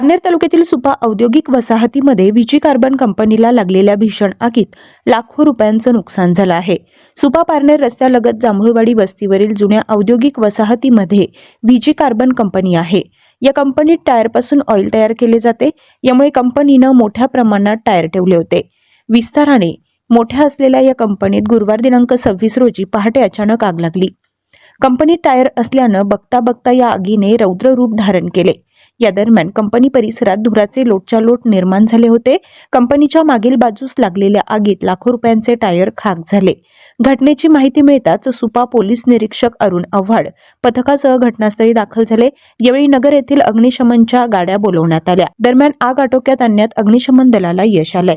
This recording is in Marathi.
पारनेर तालुक्यातील सुपा औद्योगिक वसाहतीमध्ये विजी कार्बन कंपनीला लागलेल्या भीषण आगीत लाखो रुपयांचं नुकसान झालं आहे. सुपा पारनेर रस्त्यालगत जांभूळवाडी वस्तीवरील जुन्या औद्योगिक वसाहतीमध्ये विजी कार्बन कंपनी आहे. या कंपनीत टायरपासून ऑइल तयार केले जाते. यामुळे कंपनीनं मोठ्या प्रमाणात टायर ठेवले होते. विस्ताराने मोठ्या असलेल्या या कंपनीत गुरुवार दिनांक सव्वीस रोजी पहाटे अचानक आग लागली. कंपनीत टायर असल्यानं बघता बघता या आगीने रौद्र रूप धारण केले. या दरम्यान कंपनी परिसरात धुराचे लोटच्या लोट निर्माण झाले होते. कंपनीच्या मागील बाजूस लागलेल्या आगीत लाखो रुपयांचे टायर खाक झाले. घटनेची माहिती मिळताच सुपा पोलीस निरीक्षक अरुण आव्हाड पथकासह घटनास्थळी दाखल झाले. यावेळी नगर येथील अग्निशमनच्या गाड्या बोलवण्यात आल्या. दरम्यान आग आटोक्यात आणण्यात अग्निशमन दलाला यश आलंय.